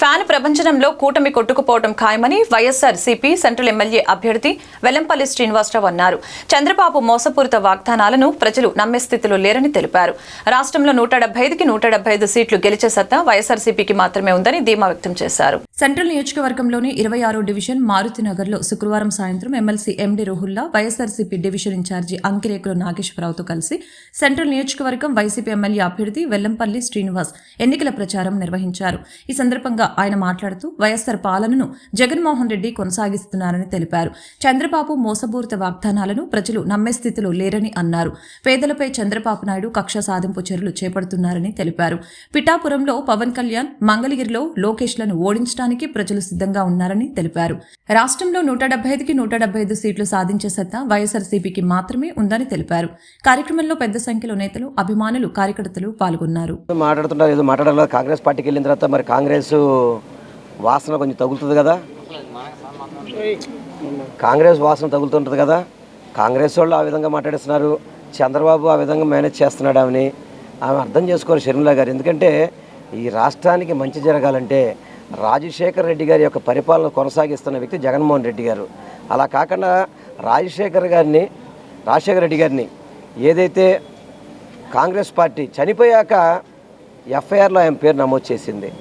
Fan ప్రపంచంలో కూటమి కొట్టుకుపోవడం ఖాయమని వైఎస్ఆర్ సిపి సెంట్రల్ ఎమ్మెల్యే అభ్యర్థి వెల్లంపల్లి శ్రీనివాసరావు అన్నారు. చంద్రబాబు మోసపూరిత వాగ్దానాలను ప్రజలు నమ్మే స్థితిలో లేరని తెలిపారు. రాష్ట్రంలో నూట డెబ్బై ఐదుకి నూట డెబ్బై ఐదు సీట్లు గెలిచే సత్తా వైఎస్ఆర్ సిపికి మాత్రమే ఉందని ధీమా వ్యక్తం చేశారు. సెంట్రల్ నియోజకవర్గంలోని ఇరవై ఆరో డివిజన్ మారుతినగర్లో శుక్రవారం సాయంత్రం MLC MD Ruhullah YSRCP division incharge Ankirekula నాగేశ్వరరావుతో కలిసి సెంట్రల్ నియోజకవర్గం వైసీపీ ఎమ్మెల్యే అభ్యర్థి వెల్లంపల్లి శ్రీనివాస్ ఎన్నికల ప్రచారం నిర్వహించారు. ఈ సందర్భంగా ఆయన మాట్లాడుతూ వైఎస్సార్ పాలనను జగన్మోహన్ రెడ్డి కొనసాగిస్తున్నారని తెలిపారు. చంద్రబాబు మోసపూరిత వాగ్దానాలను ప్రజలు నమ్మే స్థితిలో లేరని అన్నారు. పేదలపై చంద్రబాబు నాయుడు కక్ష సాధింపు చర్యలు చేపడుతున్నారని తెలిపారు. పిఠాపురంలో పవన్ కళ్యాణ్ మంగళగిరిలో లోకేష్లను ఓడించడానికి ప్రజలు సిద్ధంగా ఉన్నారని తెలిపారు. రాష్ట్రంలో నూట డెబ్బై ఐదుకి నూట డెబ్బై ఐదు సీట్లు సాధించే సత్తా వైఎస్ఆర్సీపీకి మాత్రమే ఉందని తెలిపారు. కార్యక్రమంలో పెద్ద సంఖ్యలో నేతలు అభిమానులు కార్యకర్తలు పాల్గొన్నారు. మాట్లాడుతున్నారు ఏదో మాట్లాడాలి కాంగ్రెస్ పార్టీకి వెళ్ళిన తర్వాత మరి కాంగ్రెస్ వాసన కొంచెం తగులుతుంది కదా? కాంగ్రెస్ వాసన తగులుతుంటుంది కదా? కాంగ్రెస్ వాళ్ళు ఆ విధంగా మాట్లాడిస్తున్నారు. చంద్రబాబు ఆ విధంగా మేనేజ్ చేస్తున్నాడు ఆమెని. ఆమె అర్థం చేసుకోరు షర్మిల గారు. ఎందుకంటే ఈ రాష్ట్రానికి మంచి జరగాలంటే రాజశేఖర్ రెడ్డి గారి యొక్క పరిపాలన కొనసాగిస్తున్న వ్యక్తి జగన్మోహన్ రెడ్డి గారు. అలా కాకుండా రాజశేఖర్ గారిని రాజశేఖర రెడ్డి గారిని ఏదైతే కాంగ్రెస్ పార్టీ చనిపోయాక ఎఫ్ఐఆర్లో ఆయన పేరు నమోదు చేసింది.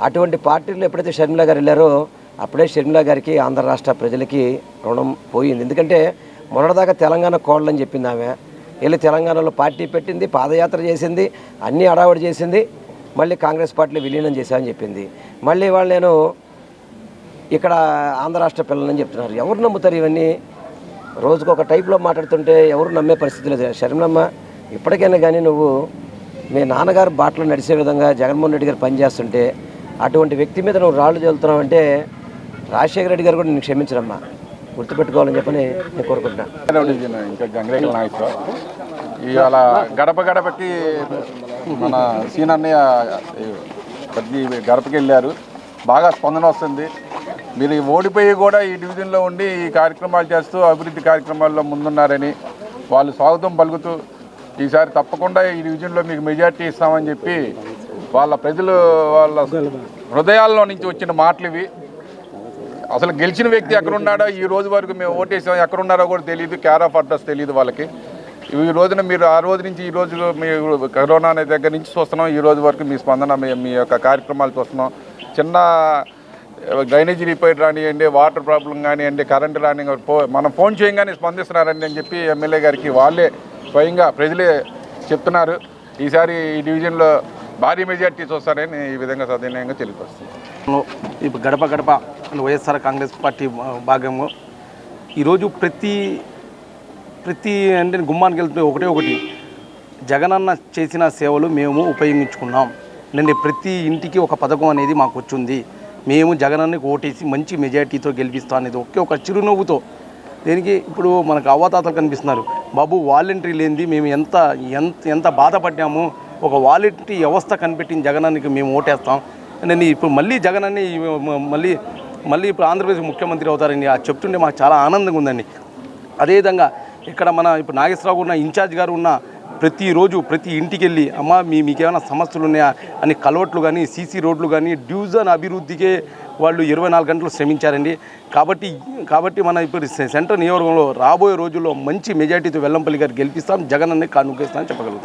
అటువంటి పార్టీలు ఎప్పుడైతే షర్మిల గారు వెళ్ళారో అప్పుడే షర్మిల గారికి ఆంధ్ర రాష్ట్ర ప్రజలకి రుణం పోయింది. ఎందుకంటే మొన్నటిదాకా తెలంగాణ కోళ్ళని చెప్పింది ఆమె. వెళ్ళి తెలంగాణలో పార్టీ పెట్టింది పాదయాత్ర చేసింది అన్నీ అడావడి చేసింది మళ్ళీ కాంగ్రెస్ పార్టీలో విలీనం చేశామని చెప్పింది. మళ్ళీ వాళ్ళు నేను ఇక్కడ ఆంధ్ర రాష్ట్ర పిల్లలని చెప్తున్నారు. ఎవరు నమ్ముతారు ఇవన్నీ? రోజుకు ఒక టైప్లో మాట్లాడుతుంటే ఎవరు నమ్మే పరిస్థితి లేదు. శర్మలమ్మ ఇప్పటికైనా కానీ నువ్వు మీ నాన్నగారు బాటలో నడిచే విధంగా జగన్మోహన్ రెడ్డి గారు పనిచేస్తుంటే అటువంటి వ్యక్తి మీద నువ్వు రాళ్ళు చల్లుతున్నావు అంటే రాజశేఖర రెడ్డి గారు కూడా నేను క్షమించరమ్మా. గుర్తుపెట్టుకోవాలని చెప్పని నేను కోరుకుంటున్నాను ఇంకా గంగరేకల నాయకుడు. ఇవాళ గడప గడపకి మన సీనన్నయ్య ప్రతి గడపకి వెళ్ళారు. బాగా స్పందన వస్తుంది. మీరు ఓడిపోయి కూడా ఈ డివిజన్లో ఉండి ఈ కార్యక్రమాలు చేస్తూ అభివృద్ధి కార్యక్రమాల్లో ముందున్నారని వాళ్ళు స్వాగతం పలుకుతూ ఈసారి తప్పకుండా ఈ డివిజన్లో మీకు మెజార్టీ ఇస్తామని చెప్పి వాళ్ళ ప్రజలు వాళ్ళ హృదయాల్లో నుంచి వచ్చిన మాటలు ఇవి. అసలు గెలిచిన వ్యక్తి ఎక్కడ ఉన్నాడో ఈ రోజు వరకు మేము ఓటేసాం. ఎక్కడ ఉన్నారో కూడా తెలియదు. క్యార్ ఆఫ్ అడ్రస్ తెలియదు వాళ్ళకి. ఈ రోజున మీరు ఆ రోజు నుంచి ఈ రోజు మీరు కరోనా అనే దగ్గర నుంచి చూస్తున్నాం. ఈ రోజు వరకు మీ స్పందన మీ మీ యొక్క కార్యక్రమాలు చూస్తున్నాం. చిన్న డ్రైనేజీ రిపేర్ రానివ్వండి వాటర్ ప్రాబ్లం కానివ్వండి కరెంట్ రాని మనం ఫోన్ చేయగానే స్పందిస్తున్నారండి అని చెప్పి ఎమ్మెల్యే గారికి వాళ్ళే స్వయంగా ప్రజలే చెప్తున్నారు. ఈసారి ఈ డివిజన్లో భారీ మెజార్టీ చూస్తారని ఈ విధంగా సదనంగా తెలియపరుస్తుంది. ఇప్పుడు గడప గడప వైఎస్ఆర్ కాంగ్రెస్ పార్టీ భాగము. ఈరోజు ప్రతి ప్రతి అంటే గుమ్మానికి వెళ్తే ఒకటే ఒకటి. జగనన్న చేసిన సేవలు మేము ఉపయోగించుకున్నాం. నేను ప్రతి ఇంటికి ఒక పథకం అనేది మాకు వచ్చింది. మేము జగనన్నకి ఓటేసి మంచి మెజార్టీతో గెలిపిస్తాం అనేది ఒకే ఒక చిరునవ్వుతో. దీనికి ఇప్పుడు మనకు అవ్వాతాతలు కనిపిస్తున్నారు. బాబు వాలంటరీ లేనిది మేము ఎంత ఎంత ఎంత బాధపడ్డాము? ఒక వాలంటీ వ్యవస్థ కనిపెట్టిన జగనానికి మేము ఓటేస్తాం. నేను ఇప్పుడు మళ్ళీ జగన్ మళ్ళీ మళ్ళీ ఇప్పుడు ఆంధ్రప్రదేశ్ ముఖ్యమంత్రి అవుతారని అది చెప్తుంటే మాకు చాలా ఆనందంగా ఉందండి. అదేవిధంగా ఇక్కడ మన ఇప్పుడు నాగేశ్వరరావు ఉన్న ఇన్ఛార్జ్ గారు ఉన్న ప్రతిరోజు ప్రతి ఇంటికి వెళ్ళి అమ్మ మీ మీకేమైనా సమస్యలు ఉన్నాయా? అని కలవట్లు కానీ సీసీ రోడ్లు కానీ డ్యూజన్ అభివృద్ధికే వాళ్ళు ఇరవై నాలుగు గంటలు శ్రమించారండి. కాబట్టి కాబట్టి మన ఇప్పుడు సెంటర్ నియోజకవర్గంలో రాబోయే రోజుల్లో మంచి మెజార్టీతో వెల్లంపల్లి గారు గెలిపిస్తాం జగన్ అనే కానుకేస్తామని చెప్పగలుగుతాం.